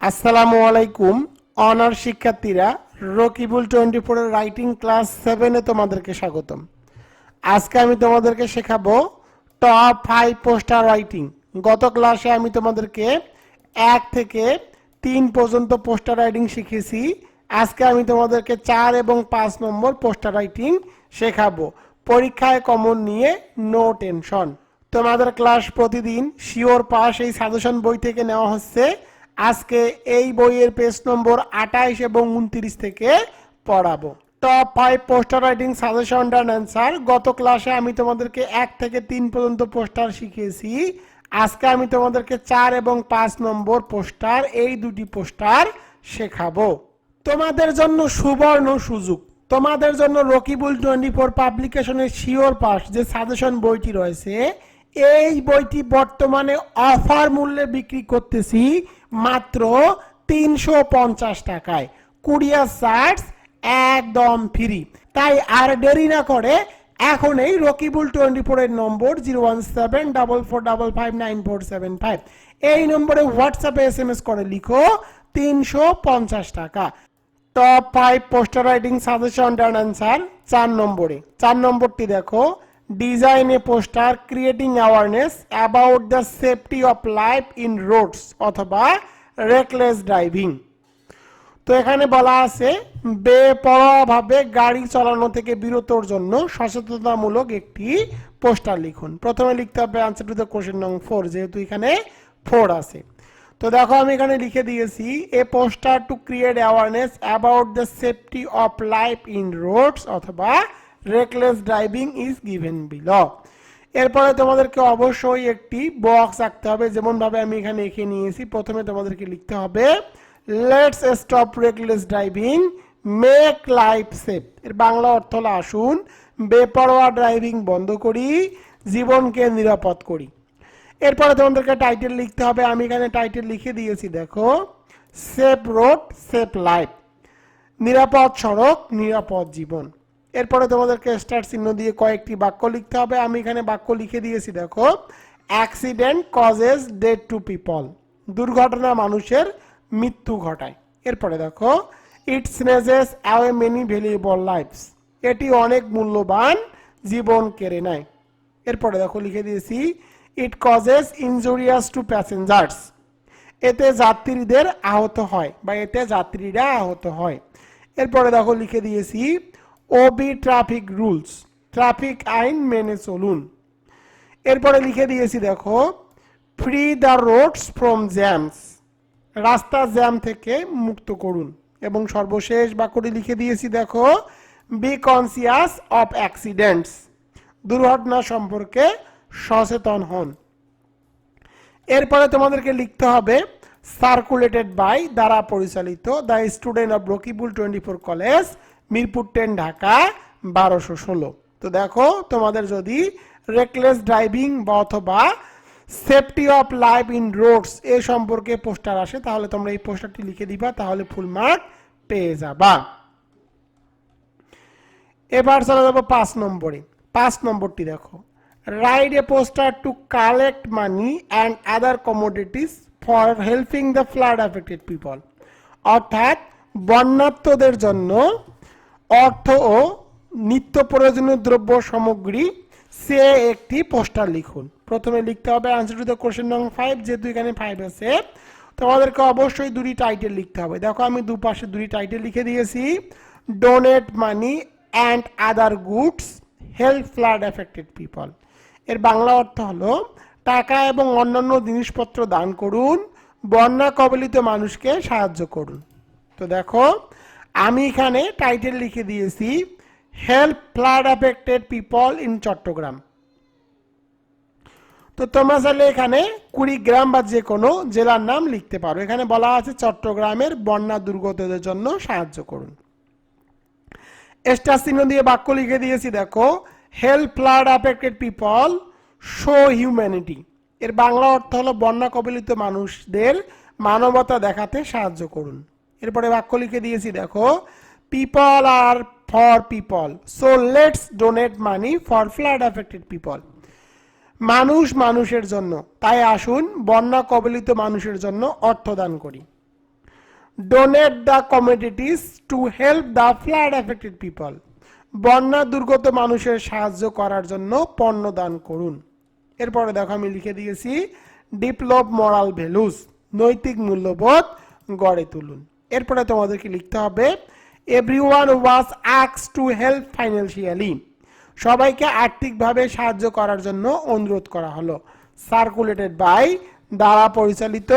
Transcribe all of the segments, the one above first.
আসসালামু আলাইকুম, অনার শিক্ষার্থীরা, রকিবুল টোয়েন্টি ফোরের রাইটিং ক্লাস সেভেনে তোমাদেরকে স্বাগতম। আজকে আমি তোমাদেরকে শেখাবো টপ ফাইভ পোস্টার রাইটিং। গত ক্লাসে আমি তোমাদেরকে এক থেকে তিন পর্যন্ত পোস্টার রাইটিং শিখেছি। আজকে আমি তোমাদেরকে চার এবং পাঁচ নম্বর পোস্টার রাইটিং শেখাবো। পরীক্ষায় কমন নিয়ে নো টেনশন। তোমাদের ক্লাস প্রতিদিন শিওর পাস এই সাজেশন বই থেকে নেওয়া হচ্ছে। আজকে এই বইয়ের পেজ নম্বর আঠাইশ এবং উনত্রিশ থেকে পড়াবো। Top five poster writing suggestion and answer গত ক্লাসে আমি তোমাদেরকে এক থেকে তিন পর্যন্ত পোস্টার শিখিয়েছি। আজকে আমি তোমাদেরকে চার এবং পাঁচ নম্বর পোস্টার এই দুটি পোস্টার শেখাবো। তোমাদের জন্য সুবর্ণ সুযোগ। তোমাদের জন্য রকিবুল টোয়েন্টি ফোর পাবলিকেশনের শিওর পাস যে সাজেশন বইটি রয়েছে, এই বইটি বর্তমানে অফার মূল্যে বিক্রি করতেছি মাত্র তিনশো পঞ্চাশ টাকায়। কুরিয়ার চার্জ একদম ফ্রি তাই আর দেরি না করে এখন এই রকিবুল টোয়েন্টি ফোরের number zero one seven double four double five nine four seven five. এই নম্বরে হোয়াটসঅ্যাপে এস এম এস করে লিখো, তিনশো পঞ্চাশ টাকা। Top five poster writing suggestion and answer চার নম্বরে। চার নম্বরটি দেখো design a poster creating awareness about the safety of life in roads অথবা রেকলেস ড্রাইভিং তো এখানে বলা আছে, বেপরোয়াভাবে গাড়ি চালানো থেকে বিরতর জন্য সচেতনতামূলক একটি পোস্টার লিখুন। প্রথমে লিখতে হবে আনসার টু দ্য কোশ্চেন নং ফোর যেহেতু এখানে ফোর আছে। তো দেখো আমি এখানে লিখে দিয়েছি a poster to create awareness about the safety of life in roads অথবা reckless driving is given below এরপরে তোমাদেরকে অবশ্যই একটি বক্স রাখতে হবে। যেমনভাবে আমি এখানে এঁকে নিয়েছি, প্রথমে তোমাদেরকে লিখতে হবে let's stop reckless driving make life safe এর বাংলা অর্থ হলো, আসুন, বেপরোয়া ড্রাইভিং বন্ধ করি, জীবনকে নিরাপদ করি। এরপরে তোমাদেরকে টাইটেল লিখতে হবে। আমি এখানে টাইটেল লিখে দিয়েছি, দেখো সেফ রোড সেফ লাইফ নিরাপদ সড়ক, নিরাপদ জীবন। এরপরে তোমাদেরকে স্টার চিহ্ন দিয়ে কয়েকটি বাক্য লিখতে হবে। আমি এখানে বাক্য লিখে দিয়েছি, দেখো। Accident causes dead to people দুর্ঘটনা মানুষের মৃত্যু ঘটায়। এরপরে দেখো it snatches away many valuable lives এটি অনেক মূল্যবান জীবন কেড়ে নেয়। এরপরে দেখো, লিখে দিয়েছি it causes injurious to passengers এতে যাত্রীদের আহত হয় বা এতে যাত্রীরা আহত হয়। এরপরে দেখো, লিখে দিয়েছি ওবি ট্রাফিক রুলস ট্রাফিক আইন মেনে চলুন। এরপরে লিখে দিয়েছি, দেখো free the roads from jams রাস্তা জ্যাম থেকে মুক্ত করুন। এবং সর্বশেষ বাক্যটি লিখে দিয়েছি, দেখো বি কনসিয়াস অফ অ্যাক্সিডেন্টস দুর্ঘটনা সম্পর্কে সচেতন হন। এরপরে তোমাদেরকে লিখতে হবে সার্কুলেটেড বাই দ্বারা পরিচালিত the student of Rakibul twenty four college Mirpur ten Dhaka বারোশো ষোলো। তো দেখো, তোমাদের যদি রেকলেস ড্রাইভিং বা অথবা safety of life in roads এ সম্পর্কে পোস্টার আসে, তাহলে তোমরা এই পোস্টারটি লিখে দিবা, তাহলে ফুল মার্ক পেয়ে যাবা। এবার চলে যাব পাঁচ নম্বরে। পাঁচ নম্বরটি দেখো। Write a poster to collect money and other commodities for helping the flood affected people অর্থাৎ বন্যাত্মদের জন্য অর্থ ও নিত্য প্রয়োজনীয় দ্রব্য সামগ্রী, সে একটি পোস্টার লিখুন। প্রথমে লিখতে হবে আনসার টু দ্য কোশ্চেন নং ফাইভ যেহেতু এখানে ফাইভ আছে। তোমাদেরকে অবশ্যই দুটি টাইটেল লিখতে হবে। দেখো, আমি দুপাশে দুটি টাইটেল লিখে দিয়েছি। Donate money and other goods help flood affected people এর বাংলা অর্থ হলো, টাকা এবং অন্যান্য জিনিসপত্র দান করুন, বন্যা কবলিত মানুষকে সাহায্য করুন। তো দেখো আমি এখানে টাইটেল লিখে দিয়েছি help flood affected people in Chittagong তো তোমরা চাইলে এখানে কুড়িগ্রাম বা যে কোনো জেলার নাম লিখতে পারো। এখানে বলা আছে চট্টগ্রামের বন্যা দুর্গতদের জন্য সাহায্য করুন। স্টার চিহ্ন দিয়ে বাক্য লিখে দিয়েছি, দেখো help flood affected people show humanity এর বাংলা অর্থ হলো, বন্যা কবলিত মানুষদের মানবতা দেখাতে সাহায্য করুন। এরপরে বাক্য লিখে দিয়েছি, দেখো people are for people so let's donate money for flood affected people মানুষ মানুষের জন্য, তাই আসুন বন্যা কবলিত মানুষের জন্য অর্থ দান করি। Donate the communities to help the flood affected people বন্যা দুর্গত মানুষের সাহায্য করার জন্য পণ্য দান করুন। এরপরে দেখো, আমি লিখে দিয়েছি ডিপ্লব মরাল ভ্যালুস নৈতিক মূল্যবোধ গড়ে তুলুন। এরপরে তোমাদেরকে লিখতে হবে এভরি ওয়ান ওয়াজ অ্যাক্স টু হেল্প ফাইন্যান্সিয়ালি সবাইকে আর্থিকভাবে সাহায্য করার জন্য অনুরোধ করা হলো। সার্কুলেটেড বাই দ্বারা পরিচালিত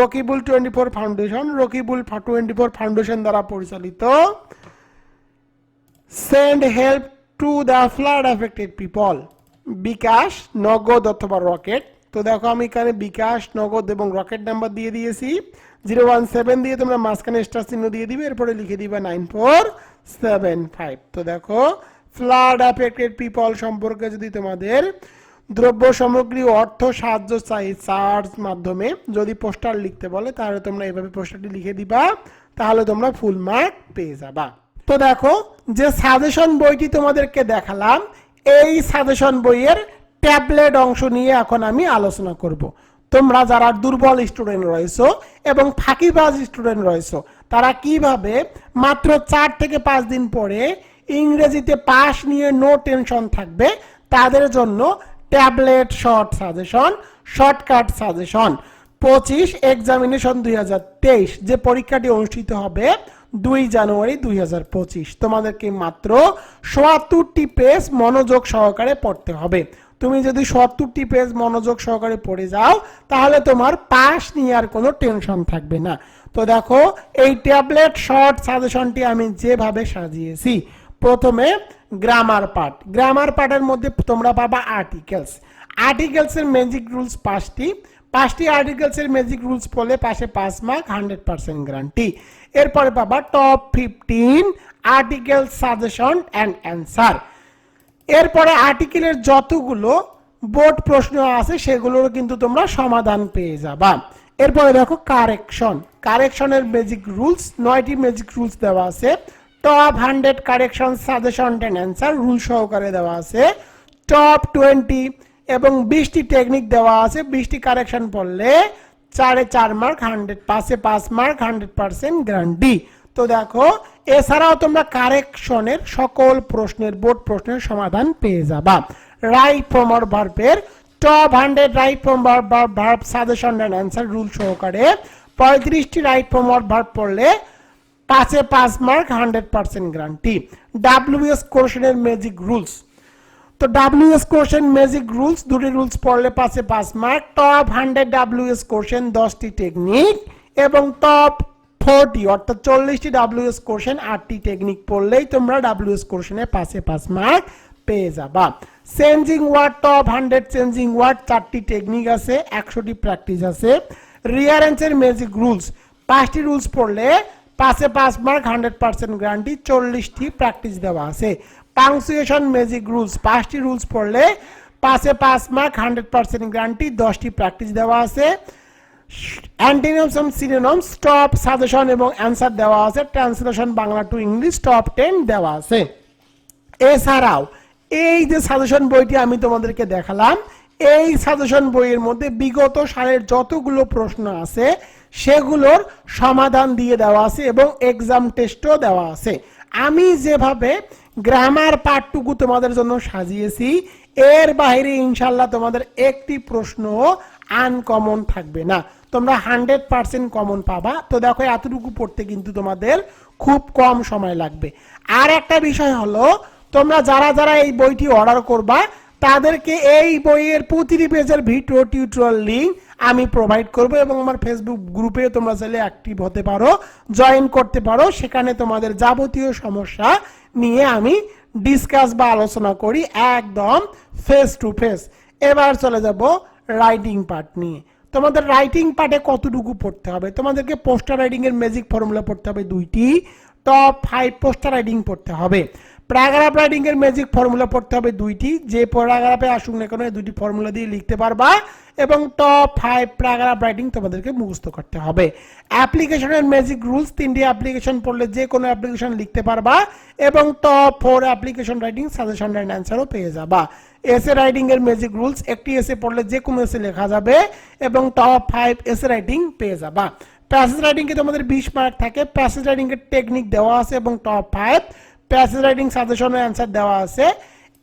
Rakibul twenty four foundation, Rakibul twenty four foundation দ্বারা পরিচালিত। Send help to the flood affected people bKash, Nagad অথবা রকেট। তো দেখো আমি এখানে বিকাশ, নগদ এবং রকেট নাম্বার দিয়ে দিয়েছি। জিরো ওয়ান সেভেন দিয়ে তোমরা মাঝখানে স্টার চিহ্ন দিয়ে দিবে, এরপরে লিখে দিবে নাইন ফোর সেভেন ফাইভ। তো দেখো ফ্লাড এফেক্টেড পিপল সম্পর্কে যদি তোমাদের দ্রব্য সামগ্রী অর্থ সাহায্য চাই চার্জ মাধ্যমে, যদি পোস্টার লিখতে বলে, তাহলে তোমরা এভাবে পোস্টারটি লিখে দিবা, তাহলে তোমরা ফুল মার্ক পেয়ে যাবা। তো দেখো, যে সাজেশন বইটি তোমাদেরকে দেখালাম, এই সাজেশন বইয়ের ট্যাবলেট অংশ নিয়ে এখন আমি আলোচনা করব। তোমরা যারা দুর্বল স্টুডেন্ট রয়েছো এবং ফাঁকিবাজ স্টুডেন্ট রয়েছো, তারা কীভাবে মাত্র চার থেকে পাঁচ দিন পরে ইংরেজিতে পাশ নিয়ে নো টেনশন থাকবে, তাদের জন্য tablet short suggestion shortcut suggestion পঁচিশ এক্সামিনেশন দুই হাজার তেইশ, যে পরীক্ষাটি অনুষ্ঠিত হবে দুই জানুয়ারি দুই হাজার পঁচিশ। তোমাদেরকে মাত্র সোয়াত্তরটি পেজ মনোযোগ সহকারে পড়তে হবে। তুমি যদি সত্তরটি পেজ মনোযোগ সহকারে পড়ে যাও, তাহলে তোমার পাস নিয়ে আর কোনো টেনশন থাকবে না। তো দেখো, এই ট্যাবলেট শর্ট সাজেশনটি আমি যেভাবে সাজিয়েছি, প্রথমে গ্রামার পার্ট গ্রামার পার্টের মধ্যে তোমরা পাবা আর্টিকেলস আর্টিকেলসের ম্যাজিক রুলস পাঁচটি। পাঁচটি আর্টিকেলসের ম্যাজিক রুলস পড়লে পাশে পাঁচ মার্ক হান্ড্রেড পার্সেন্ট গ্যারান্টি এরপরে পাবা top fifteen article suggestion and answer এরপরে আর্টিকেলের যতগুলো বোর্ড প্রশ্ন আছে, সেগুলোর কিন্তু তোমরা সমাধান পেয়ে যাবা। এরপরে দেখো কারেকশন কারেকশনের ম্যাজিক রুলস নয়টি ম্যাজিক রুলস দেওয়া আছে। Top hundred correction suggestion and answer rule সহকারে দেওয়া আছে। টপ টোয়েন্টি এবং বিশটি টেকনিক দেওয়া আছে। বিশটি কারেকশন পড়লে চারে চার মার্ক হান্ড্রেড পাঁচে পাঁচ মার্ক হান্ড্রেড পার্সেন্ট গ্যারান্টি তো দেখো এছাড়াও তোমরা কারেকশনের সকল প্রশ্নের, বোর্ড প্রশ্নের সমাধান পেয়ে যাবা। রাইট ফ্রম আর ভার্বের top hundred right form verb suggestion and answer rule সহকারে পঁয়ত্রিশটি রাইট ফ্রম ভার্ব পড়লে পাঁচে পাঁচ mark hundred percent guarantee WH কোশ্চেনের ম্যাজিক রুলস তো ডাব্লিউএস কোশ্চেন ম্যাজিক রুলস দুটি রুলস পড়লে পাঁচে পাঁচ mark top hundred WH question দশটি টেকনিক এবং টপ ফোরটি অর্থাৎ চল্লিশটি ডাব্লিউএস কোশ্চেন আটটি টেকনিক পড়লেই তোমরা ডাব্লিউএস কোশ্চেনে পাঁচে পাঁচ মার্ক পেয়ে যাবা। Changing word top hundred changing word চারটি টেকনিক আছে, একশোটি প্র্যাকটিস আছে। রিয়ারেন্সের ম্যাজিক রুলস পাঁচটি রুলস পড়লে পাশে পাঁচ মার্ক হান্ড্রেড পার্সেন্ট গ্যারান্টি চল্লিশটি প্র্যাকটিস দেওয়া আছে। পাংচুয়েশন ম্যাজিক রুলস পাঁচটি রুলস পড়লে পাঁচে পাঁচ মার্ক হান্ড্রেড পার্সেন্ট গ্যারান্টি দশটি প্র্যাকটিস দেওয়া আছে। অ্যান্টিনিয়মস এবং সিনোনমস টপ সাজেশন এবং অ্যান্সার দেওয়া আছে। Translation Bangla to English top ten দেওয়া আছে। এছাড়াও, এই যে সাজেশন বইটি আমি তোমাদেরকে দেখালাম, এই সাজেশন বইয়ের মধ্যে বিগত সালের যতগুলো প্রশ্ন আছে, সেগুলোর সমাধান দিয়ে দেওয়া আছে এবং এক্সাম টেস্টও দেওয়া আছে। আমি যেভাবে গ্রামার পার্টটুকু তোমাদের জন্য সাজিয়েছি, এর বাইরে ইনশাল্লাহ তোমাদের একটি প্রশ্ন আনকমন থাকবে না। তোমরা হান্ড্রেড পার্সেন্ট কমন পাবা। তো দেখো, এতটুকু পড়তে কিন্তু তোমাদের খুব কম সময় লাগবে। আর একটা বিষয় হলো, তোমরা যারা যারা এই বইটি অর্ডার করবা, তাদেরকে এই বইয়ের প্রতিটি পেজের ভিডিও টিউটোরিয়াল লিঙ্ক আমি প্রোভাইড করব এবং আমার ফেসবুক গ্রুপে তোমরা চাইলে অ্যাক্টিভ হতে পারো জয়েন করতে পারো। সেখানে তোমাদের যাবতীয় সমস্যা নিয়ে আমি ডিসকাস বা আলোচনা করি একদম ফেস টু ফেস এবার চলে যাব রাইটিং পার্ট নিয়ে। তোমাদের রাইটিং পার্টে কতটুকু পড়তে হবে? তোমাদেরকে পোস্টার রাইডিংয়ের ম্যাজিক ফর্মুলা পড়তে হবে দুইটি। টপ ফাইভ পোস্টার রাইডিং পড়তে হবে। প্যারাগ্রাফ রাইটিং এর ম্যাজিক ফর্মুলা পড়তে হবে দুইটি। যে প্যারাগ্রাফে আসুক না কেন দুইটি ফর্মুলা দিয়ে লিখতে পারবা এবং টপ ফাইভ প্যারাগ্রাফ রাইটিং তোমাদেরকে মুখস্থ করতে হবে। অ্যাপ্লিকেশনের ম্যাজিক রুলস তিনটি অ্যাপ্লিকেশন পড়লে যে কোনো অ্যাপ্লিকেশন লিখতে পারবা এবং top four application writing suggestion and অ্যান্সারও পেয়ে যাবা। এসে রাইটিং এর ম্যাজিক রুলস একটি এসে পড়লে যে কোনো এসে লেখা যাবে এবং টপ ফাইভ এসে রাইটিং পেয়ে যাবা। প্যাসেজ রাইটিংকে তোমাদের বিশ মার্ক থাকে। প্যাসেজ রাইটিংয়ের টেকনিক দেওয়া আছে এবং টপ ফাইভ প্যাসেজ রাইটিং সাজেশনের অ্যান্সার দেওয়া আছে।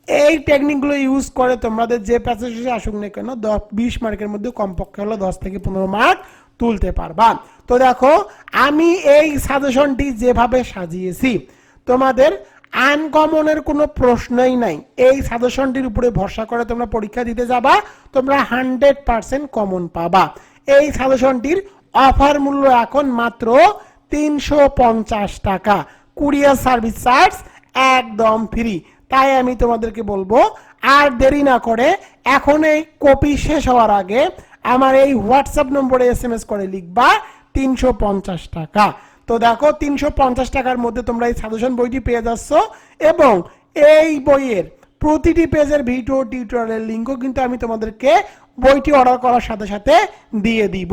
এই টেকনিকগুলো ইউজ করে তোমাদের যে প্যাসেজ আসুক না কেন, দশ, বিশ মার্কের মধ্যে কমপক্ষে হলো দশ থেকে পনেরো মার্ক তুলতে পারবা। তো দেখো, আমি এই সাজেশনটি যেভাবে সাজিয়েছি, তোমাদের আনকমনের কোনো প্রশ্নই নাই। এই সাজেশনটির উপরে ভরসা করে তোমরা পরীক্ষা দিতে যাবা, তোমরা হান্ড্রেড পার্সেন্ট কমন পাবা। এই সাজেশনটির অফার মূল্য এখন মাত্র তিনশো পঞ্চাশ টাকা। কুরিয়ার সার্ভিস চার্জ একদম ফ্রি তাই আমি তোমাদেরকে বলব, আর দেরি না করে এখন এই কপি শেষ হওয়ার আগে আমার এই হোয়াটসঅ্যাপ নম্বরে এস এম এস করে লিখবা তিনশো পঞ্চাশ টাকা। তো দেখো, তিনশো পঞ্চাশ টাকার মধ্যে তোমরা এই সাজেশন বইটি পেয়ে যাচ্ছ এবং এই বইয়ের প্রতিটি পেজের ভিডিও টিউটোরিয়ালের লিঙ্কও কিন্তু আমি তোমাদেরকে বইটি অর্ডার করার সাথে সাথে দিয়ে দিব।